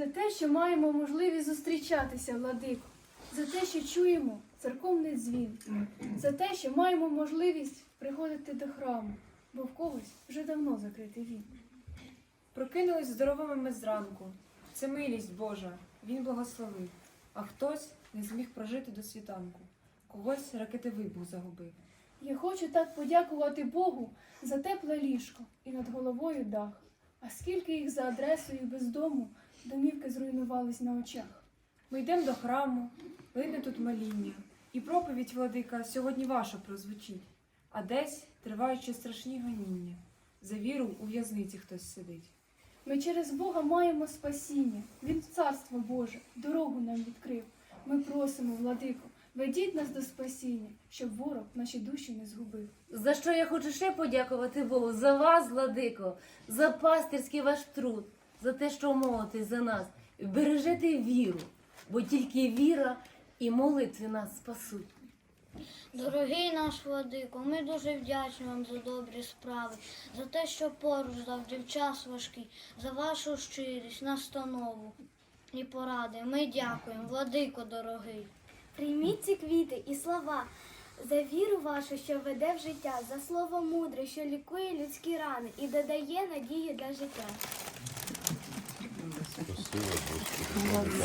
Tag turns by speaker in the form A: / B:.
A: за те, що маємо можливість зустрічатися, владико, за те, що чуємо церковний дзвін, за те, що маємо можливість приходити до храму, бо в когось вже давно закритий він.
B: Прокинулись здоровими ми зранку. Це милість Божа, Він благословив. А хтось не зміг прожити до світанку. Когось ракети вибух загубив.
A: Я хочу так подякувати Богу за тепле ліжко і над головою дах. А скільки їх за адресою без дому домівки зруйнувались на очах.
B: Ми йдемо до храму, лине тут моління, і проповідь владика сьогодні ваша прозвучить. А десь тривають ще страшні гоніння. За віру у в'язниці хтось сидить.
A: Ми через Бога маємо спасіння. Він царство Боже, дорогу нам відкрив. Ми просимо, владико, ведіть нас до спасіння, щоб ворог наші душі не згубив.
C: За що я хочу ще подякувати Богу за вас, владико, за пастирський ваш труд, за те, що молитесь за нас. Бережете віру, бо тільки віра і молитви нас спасуть.
D: Дорогий наш владико, ми дуже вдячні вам за добрі справи, за те, що поруч завжди в час важкий, за вашу щирість, настанову і поради. Ми дякуємо, владико дорогий.
E: Прийміть ці квіти і слова за віру вашу, що веде в життя, за слово мудре, що лікує людські рани і додає надію для життя.
F: Спасибо.